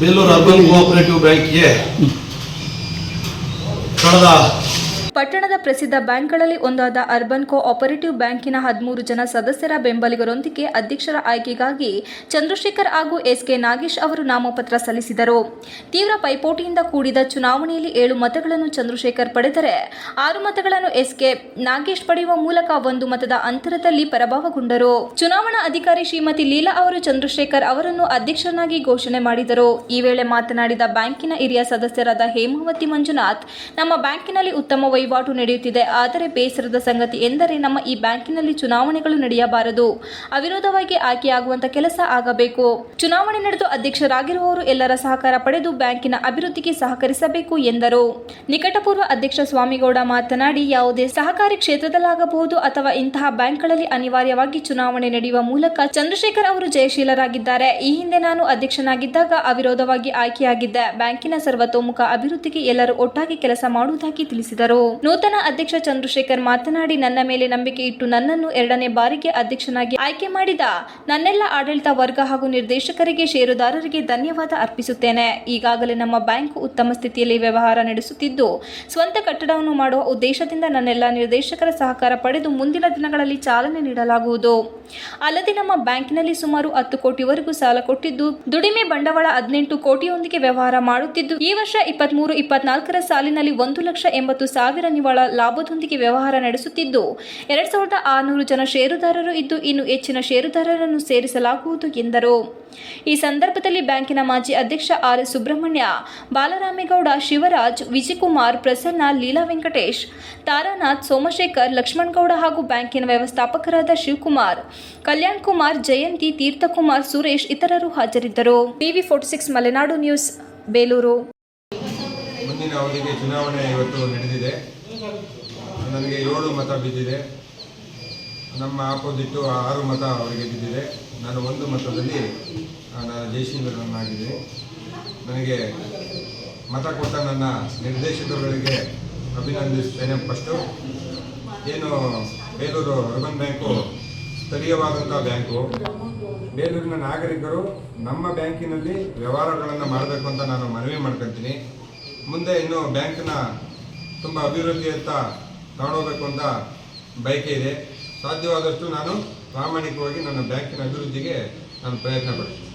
Belur urban cooperative ಬ್ಯಾಂಕ್ಗೆ ಕಳೆದ ಪಟ್ಟಣದ ಪ್ರಸಿದ್ಧ ಬ್ಯಾಂಕ್ಗಳಲ್ಲಿ ಒಂದಾದ ಅರ್ಬನ್ ಕೋ ಆಪರೇಟಿವ್ ಬ್ಯಾಂಕಿನ ಹದಿಮೂರು ಜನ ಸದಸ್ಯರ ಬೆಂಬಲಿಗರೊಂದಿಗೆ ಅಧ್ಯಕ್ಷರ ಆಯ್ಕೆಗಾಗಿ ಚಂದ್ರಶೇಖರ್ ಹಾಗೂ ಎಸ್ಕೆ ನಾಗೇಶ್ ಅವರು ನಾಮಪತ್ರ ಸಲ್ಲಿಸಿದರು. ತೀವ್ರ ಪೈಪೋಟಿಯಿಂದ ಕೂಡಿದ ಚುನಾವಣೆಯಲ್ಲಿ ಏಳು ಮತಗಳನ್ನು ಚಂದ್ರಶೇಖರ್ ಪಡೆದರೆ ಆರು ಮತಗಳನ್ನು ಎಸ್ಕೆ ನಾಗೇಶ್ ಪಡೆಯುವ ಮೂಲಕ ಒಂದು ಮತದ ಅಂತರದಲ್ಲಿ ಪರಾಭವಗೊಂಡರು. ಚುನಾವಣಾ ಅಧಿಕಾರಿ ಶ್ರೀಮತಿ ಲೀಲಾ ಅವರು ಚಂದ್ರಶೇಖರ್ ಅವರನ್ನು ಅಧ್ಯಕ್ಷರನ್ನಾಗಿ ಘೋಷಣೆ ಮಾಡಿದರು. ಈ ವೇಳೆ ಮಾತನಾಡಿದ ಬ್ಯಾಂಕಿನ ಹಿರಿಯ ಸದಸ್ಯರಾದ ಹೇಮಾವತಿ ಮಂಜುನಾಥ್, ನಮ್ಮ ಬ್ಯಾಂಕಿನಲ್ಲಿ ಉತ್ತಮ ವಹಿವಾಟು ನಡೆಯುತ್ತಿದೆ. ಆದರೆ ಬೇಸರದ ಸಂಗತಿ ಎಂದರೆ ನಮ್ಮ ಈ ಬ್ಯಾಂಕಿನಲ್ಲಿ ಚುನಾವಣೆಗಳು ನಡೆಯಬಾರದು. ಅವಿರೋಧವಾಗಿ ಆಯ್ಕೆಯಾಗುವಂತ ಕೆಲಸ ಆಗಬೇಕು. ಚುನಾವಣೆ ನಡೆದು ಅಧ್ಯಕ್ಷರಾಗಿರುವವರು ಎಲ್ಲರ ಸಹಕಾರ ಪಡೆದು ಬ್ಯಾಂಕಿನ ಅಭಿವೃದ್ಧಿಗೆ ಸಹಕರಿಸಬೇಕು ಎಂದರು. ನಿಕಟಪೂರ್ವ ಅಧ್ಯಕ್ಷ ಸ್ವಾಮಿಗೌಡ ಮಾತನಾಡಿ, ಯಾವುದೇ ಸಹಕಾರಿ ಕ್ಷೇತ್ರದಲ್ಲಾಗಬಹುದು ಅಥವಾ ಇಂತಹ ಬ್ಯಾಂಕ್ಗಳಲ್ಲಿ ಅನಿವಾರ್ಯವಾಗಿ ಚುನಾವಣೆ ನಡೆಯುವ ಮೂಲಕ ಚಂದ್ರಶೇಖರ್ ಅವರು ಜಯಶೀಲರಾಗಿದ್ದಾರೆ. ಈ ಹಿಂದೆ ನಾನು ಅಧ್ಯಕ್ಷನಾಗಿದ್ದಾಗ ಅವಿರೋಧವಾಗಿ ಆಯ್ಕೆಯಾಗಿದ್ದೆ ಬ್ಯಾಂಕಿನ ಸರ್ವತೋಮುಖ ಅಭಿವೃದ್ಧಿಗೆ ಎಲ್ಲರೂ ಒಟ್ಟಾಗಿ ಕೆಲಸ ಮಾಡುವುದಾಗಿ ತಿಳಿಸಿದರು. ನೂತನ ಅಧ್ಯಕ್ಷ ಚಂದ್ರಶೇಖರ್ ಮಾತನಾಡಿ, ನನ್ನ ಮೇಲೆ ನಂಬಿಕೆ ಇಟ್ಟು ನನ್ನನ್ನು ಎರಡನೇ ಬಾರಿಗೆ ಅಧ್ಯಕ್ಷನಾಗಿ ಆಯ್ಕೆ ಮಾಡಿದ ನನ್ನೆಲ್ಲ ಆಡಳಿತ ವರ್ಗ ಹಾಗೂ ನಿರ್ದೇಶಕರಿಗೆ ಷೇರುದಾರರಿಗೆ ಧನ್ಯವಾದ ಅರ್ಪಿಸುತ್ತೇನೆ. ಈಗಾಗಲೇ ನಮ್ಮ ಬ್ಯಾಂಕ್ ಉತ್ತಮ ಸ್ಥಿತಿಯಲ್ಲಿ ವ್ಯವಹಾರ ನಡೆಸುತ್ತಿದ್ದು, ಸ್ವಂತ ಕಟ್ಟಡವನ್ನು ಮಾಡುವ ಉದ್ದೇಶದಿಂದ ನನ್ನೆಲ್ಲ ನಿರ್ದೇಶಕರ ಸಹಕಾರ ಪಡೆದು ಮುಂದಿನ ದಿನಗಳಲ್ಲಿ ಚಾಲನೆ ನೀಡಲಾಗುವುದು. ಅಲ್ಲದೆ ನಮ್ಮ ಬ್ಯಾಂಕಿನಲ್ಲಿ ಸುಮಾರು ಹತ್ತು ಕೋಟಿವರೆಗೂ ಸಾಲ ಕೊಟ್ಟಿದ್ದು, ದುಡಿಮೆ ಬಂಡವಾಳ ಹದಿನೆಂಟು ಕೋಟಿಯೊಂದಿಗೆ ವ್ಯವಹಾರ ಮಾಡುತ್ತಿದ್ದು, ಈ ವರ್ಷ ಇಪ್ಪತ್ಮೂರು, ಇಪ್ಪತ್ನಾಲ್ಕರ ಸಾಲಿನಲ್ಲಿ ಒಂದು ಲಕ್ಷ ಎಂಬತ್ತು ಸಾವಿರ ನಿವ್ವಳ ಲಾಭದೊಂದಿಗೆ ವ್ಯವಹಾರ ನಡೆಸುತ್ತಿದ್ದು, ಎರಡ್ ಸಾವಿರದ ಆರುನೂರು ಜನ ಷೇರುದಾರರು ಇದ್ದು ಇನ್ನು ಹೆಚ್ಚಿನ ಷೇರುದಾರರನ್ನು ಸೇರಿಸಲಾಗುವುದು ಎಂದರು. ಈ ಸಂದರ್ಭದಲ್ಲಿ ಬ್ಯಾಂಕಿನ ಮಾಜಿ ಅಧ್ಯಕ್ಷ ಆರ್ ಸುಬ್ರಹ್ಮಣ್ಯ, ಬಾಲರಾಮೇಗೌಡ, ಶಿವರಾಜ್ ವಿಜಯಕುಮಾರ್ ಪ್ರಸನ್ನ, ಲೀಲಾ ವೆಂಕಟೇಶ್, ತಾರಾನಾಥ್ ಸೋಮಶೇಖರ್, ಲಕ್ಷ್ಮಣಗೌಡ ಹಾಗೂ ಬ್ಯಾಂಕಿನ ವ್ಯವಸ್ಥಾಪಕರಾದ ಶಿವಕುಮಾರ್, ಕಲ್ಯಾಣ್ ಕುಮಾರ್, ಜಯಂತಿ, ತೀರ್ಥಕುಮಾರ್, ಸುರೇಶ್ ಇತರರು ಹಾಜರಿದ್ದರು. TV forty six Malenadu news, Belur. ಮುಂದಿನ ಅವಧಿಗೆ ಚುನಾವಣೆ ಇವತ್ತು ನಡೆದಿದೆ. ನನಗೆ ಏಳು ಮತ ಬಿದ್ದಿದೆ. ನಮ್ಮ ಆಪೋಸಿಟ್ಟು ಆರು ಮತ ಅವರಿಗೆ ಬಿದ್ದಿದೆ. ನಾನು ಒಂದು ಮತದಲ್ಲಿ ನಾನು ಜಯಶೀಲರನ್ನಾಗಿದ್ದೀನಿ ನನಗೆ ಮತ ಕೊಟ್ಟ ನನ್ನ ನಿರ್ದೇಶಕರುಗಳಿಗೆ ಅಭಿನಂದಿಸ್ತೇನೆ ಫಸ್ಟು. ಏನು, ಬೇಲೂರು ಅರ್ಬನ್ ಬ್ಯಾಂಕು ಸ್ಥಳೀಯವಾದಂಥ ಬ್ಯಾಂಕು. ಬೇಲೂರಿನ ನಾಗರಿಕರು ನಮ್ಮ ಬ್ಯಾಂಕಿನಲ್ಲಿ ವ್ಯವಹಾರಗಳನ್ನು ಮಾಡಬೇಕು ಅಂತ ನಾನು ಮನವಿ ಮಾಡ್ಕೊತೀನಿ ಮುಂದೆ ಇನ್ನು ಬ್ಯಾಂಕ್ನ ತುಂಬ ಅಭಿವೃದ್ಧಿಯತ್ತ ತಗೊಂಡೋಗ್ಬೇಕು ಅಂತ ಬಯಕೆ ಇದೆ. ಸಾಧ್ಯವಾದಷ್ಟು ನಾನು ಪ್ರಾಮಾಣಿಕವಾಗಿ ನನ್ನ ಬ್ಯಾಂಕಿನ ಅಭಿವೃದ್ಧಿಗೆ ನಾನು ಪ್ರಯತ್ನ ಪಡ್ತೀನಿ.